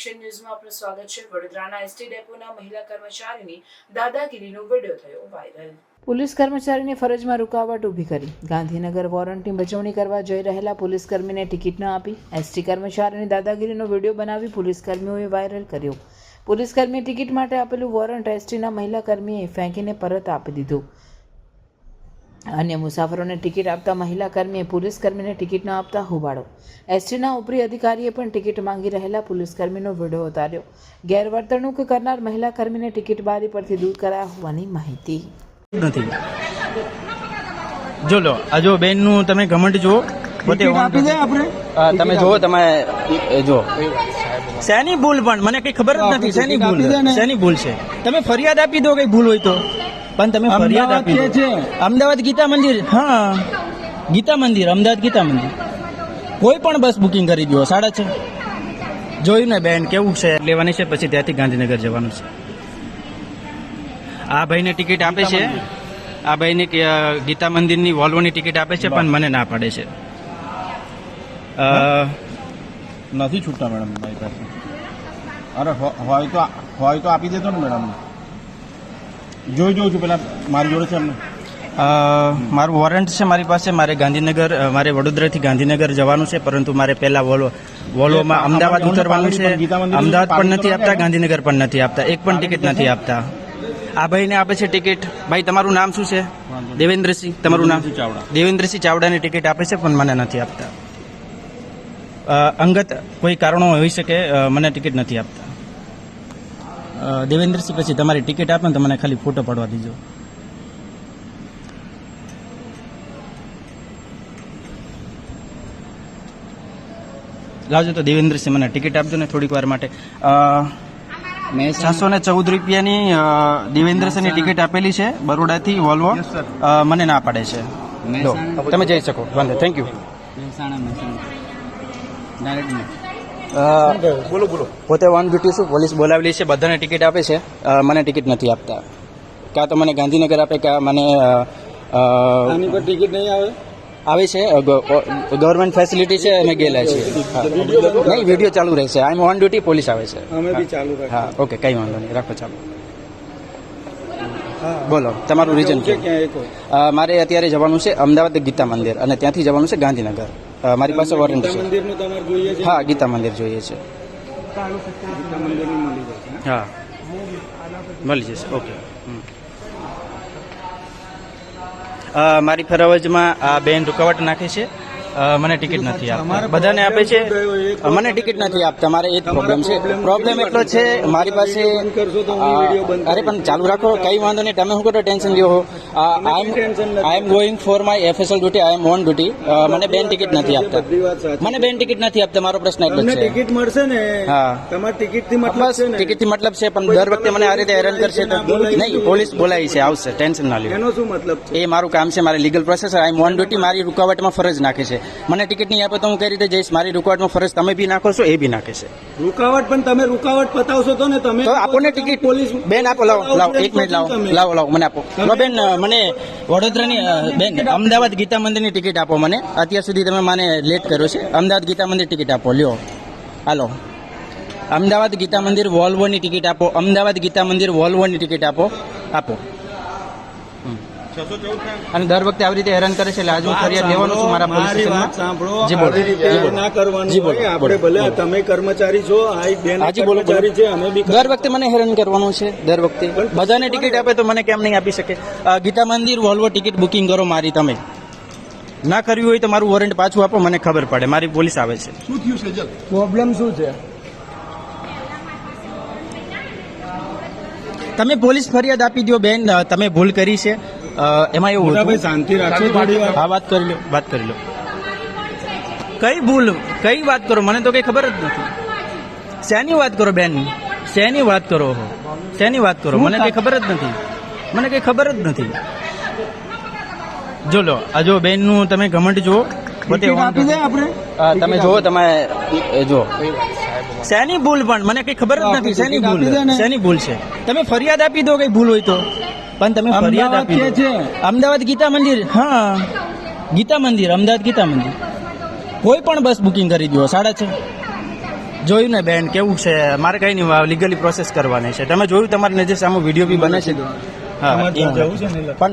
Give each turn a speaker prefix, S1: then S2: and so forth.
S1: Action ન્યૂઝમાં આપનું સ્વાગત છે. વડોદરાના એસટી ડેપોના મહિલા કર્મચારીની દાદાગીરીનો વીડિયો થયો વાયરલ. પોલીસ કર્મચારીની ફરજમાં રૂકાવટ ઊભી કરી. ગાંધીનગર વોરંટની બજવણી કરવા જઈ રહેલા પોલીસ કર્મીને ટિકિટ ન આપી. એસટી કર્મચારીની દાદાગીરીનો વીડિયો બનાવી પોલીસ કર્મીઓએ વાયરલ કર્યો. પોલીસ કર્મીએ ટિકિટ માટે આપેલું વોરંટ એસટીના મહિલા કર્મીએ ફેંકીને પરત આપી દીધું. અન્ય મુસાફરોને ટિકિટ આપતા મહિલા કર્મીએ પોલીસ કર્મીને ટિકિટ ન આપતા હોબાળો. એસટીના ઉપરી અધિકારીએ પણ ટિકિટ માંગી રહેલા પોલીસ કર્મીનો વીડિયો ઉતાર્યો. ગેરવર્તણૂક કરનાર મહિલા કર્મીને ટિકિટ બારી પરથી દૂર કરાયા હોવાની માહિતી.
S2: નથી. જો લો આ જો બેનનું તમે ઘમંડ જુઓ પોતે
S3: આપી દે આપણે?
S2: તમે જુઓ તમે એ જુઓ. શેની ભૂલ પણ? મને કઈ ખબર જ નથી શેની ભૂલ? શેની ભૂલ છે? તમે ફરિયાદ આપી દો કઈ ભૂલ હોય તો. પણ તમે ફરિયાદ આપી
S3: છે?
S2: અમદાવાદ ગીતા મંદિર? હા. ગીતા મંદિર અમદાવાદ ગીતા મંદિર. કોઈ પણ બસ બુકિંગ કરી દો સાડા છ. જોયું ને બેન કેવું છે? લેવાની છે પછી ત્યાંથી ગાંધીનગર જવાનું છે. આ ભાઈને ટિકિટ આપે છે. આ ભાઈને ગીતા મંદિરની વોલ્વોની ટિકિટ આપે છે પણ મને ના પાડે છે.
S3: નથી છૂટતા મેડમ મારી પાસે. અરે હોય તો હોય તો આપી દેતો ને મેડમ. જોઈ જોઉં છું પેલા મારી જોડે છે એમને.
S2: મારું વોરંટ છે મારી પાસે. મારે ગાંધીનગર મારે વડોદરાથી ગાંધીનગર જવાનું છે પરંતુ મારે પહેલા વોલ્વો વોલ્વોમાં અમદાવાદ ઉતરવાનું છે. અમદાવાદ પણ નથી આપતા ગાંધીનગર પણ નથી આપતા. એક પણ ટિકિટ નથી આપતા. આ ભાઈને આપે છે ટિકિટ ભાઈ તમારું નામ શું છે? દેવેન્દ્રસિંહ તમારું નામ?
S3: ચાવડા.
S2: દેવેન્દ્રસિંહ ચાવડાની ટિકિટ આપે છે પણ મને નથી આપતા. અંગત કોઈ કારણો હોઈ શકે મને ટિકિટ નથી આપતા. દેવેન્દ્રસિંહ પછી તમારી ટિકિટ આપે ને તો મને ખાલી ફોટો પાડવા દીજો. લાવજો તો દેવેન્દ્રસિંહ મને ટિકિટ આપજો ને થોડીક વાર માટે. છસો ને ચૌદ રૂપિયાની દેવેન્દ્રસિંહની ટિકિટ આપેલી છે બરોડાથી વોલ્વો. મને ના પાડે છે. તમે જઈ શકો વાંધો થેન્ક યુ
S3: બોલો બોલો.
S2: પોતે વન ડ્યુટી છું પોલીસ બોલાવેલી છે બધાને ટિકિટ આપે છે. મને ટિકિટ નથી આપતા. કાં તો મને ગાંધીનગર આપે કાં મને
S3: આની પર ટિકિટ નહીં આવે?
S2: આવે છે ગવર્મેન્ટ ફેસિલિટી છે અમે ગયેલા છીએ. નહીં વીડિયો ચાલુ રહેશે. I am on duty police આવે છે.
S3: અમે બી ચાલુ
S2: હા ઓકે કઈ વાંધો નહીં. રાખો ચાલો. બોલો તમારું રીઝન
S3: છે
S2: મારે અત્યારે જવાનું છે અમદાવાદ ગીતા મંદિર અને ત્યાંથી જવાનું છે ગાંધીનગર. મારી પાસે વોરંટ છે. હા ગીતા મંદિર જોઈએ છે. હા? મળી જશે ઓકે. મારી ફરજમાં આ બેન રૂકાવટ નાખે છે. મને ટિકિટ નથી આપતા. બધાને આપે છે? મને ટિકિટ નથી આપતા. મારે એ જ પ્રોબ્લેમ છે. પ્રોબ્લેમ એટલો છે મારી પાસે અરે પણ ચાલુ રાખો કઈ વાંધો નહીં. તમે શું કરો ટેન્શન લ્યો I am. Going for my FSL duty I am on duty મને બેન ટિકિટ નથી આપતા. મને બેન ટિકિટ નથી આપતા મારો પ્રશ્ન એટલો છે.
S3: ટિકિટ મળશે ને?
S2: હા.
S3: તમારે ટિકિટથી મતલબ છે
S2: ટિકિટથી મતલબ છે પણ દર વખતે મને આ રીતે હેરાન કરશે નહીં પોલીસ બોલાવી છે આવશે ટેન્શન ના લ્યો.
S3: એનો શું મતલબ
S2: એ મારું કામ છે મારી legal process I am on duty મારી રૂકાવટમાં ફરજ નાખે છે. મને ટિકિટ નહીં આપે તો હું કઈ રીતે જઈશ? મારી રૂકાવટમાં ફરજ તમે બી નાખો છો એ બી નાખે છે.
S3: રૂકાવટ પણ તમે રૂકાવટ પતાવશો તો ને તમે
S2: તો આપોને ટિકિટ
S3: પોલીસ
S2: બેન આપો લાવો લાવો એક મિનિટ લાવો. લાવો લાવો મને આપો. બેન મને વડોદરાની બેન અમદાવાદ ગીતા મંદિરની ટિકિટ આપો મને. અત્યાર સુધી તમે મને લેટ કર્યો છે. અમદાવાદ ગીતા મંદિર ટિકિટ આપો લ્યો. હાલો. અમદાવાદ ગીતા મંદિર વોલ્વોની ટિકિટ આપો. અમદાવાદ ગીતા મંદિર વોલ્વોની ટિકિટ આપો. આપો. અને દર વખતે આવી રીતે હેરાન કરે છે એટલે આજે હું ફરિયાદ લેવાનો છું મારા પોલીસ
S3: મારી વાત
S2: સ્ટેશનમાં
S3: સાંભળો આવી રીતે ના કરવાનું. આપણે ભલે તમે કર્મચારી છો આ એક બેન
S2: હાજી બોલો બોલો.
S3: કર્મચારી છે અમે બી
S2: દર વખતે મને હેરાન કરવાનું છે દર વખતે. બધાને ટિકિટ આપે તો મને કેમ નહીં આપી શકે? ગીતા મંદિર વોલ્વો ટિકિટ બુકિંગ કરો મારી તમે. ના કર્યું હોય તો મારું વોરંટ પાછું આપો મને ખબર પડે. મારી પોલીસ આવે છે.
S3: શું થયું છે પ્રોબ્લેમ શું છે?
S2: તમે પોલીસ ફરિયાદ આપી દો બેન. તમે ભૂલ કરી છે. એમાં એવું હતું?
S3: શાંતિ રાખશો થોડી વાર.
S2: હા વાત કરી લો વાત કરી લો. કઈ ભૂલ કઈ વાત કરો? મને તો કઈ ખબર જ નથી. શેની વાત કરો બેન? શેની વાત કરો શેની વાત કરો? મને કઈ ખબર જ નથી. મને કઈ ખબર જ નથી. જો લો આ જો બેનનું તમે ઘમંડ જુઓ.
S3: આપી દે આપણે.
S2: તમે જુઓ તમે જો જુઓ. શેની ભૂલ પણ? મને કઈ ખબર જ નથી. શેની ભૂલ. શેની ભૂલ છે? તમે ફરિયાદ આપી દો કઈ ભૂલ હોય તો. પણ તમે ફરિયાદ આપી દો. અમદાવાદ ગીતા મંદિર. હા. ગીતા મંદિર અમદાવાદ ગીતા મંદિર. કોઈ પણ બસ બુકિંગ કરી દો સાડા છ. જોયું ને બેન કેવું છે? મારે કઈ નહીં લીગલી પ્રોસેસ કરવાની છે. તમે જોયું તમારી નજર સામે વીડિયો બી બને છે. હા. પણ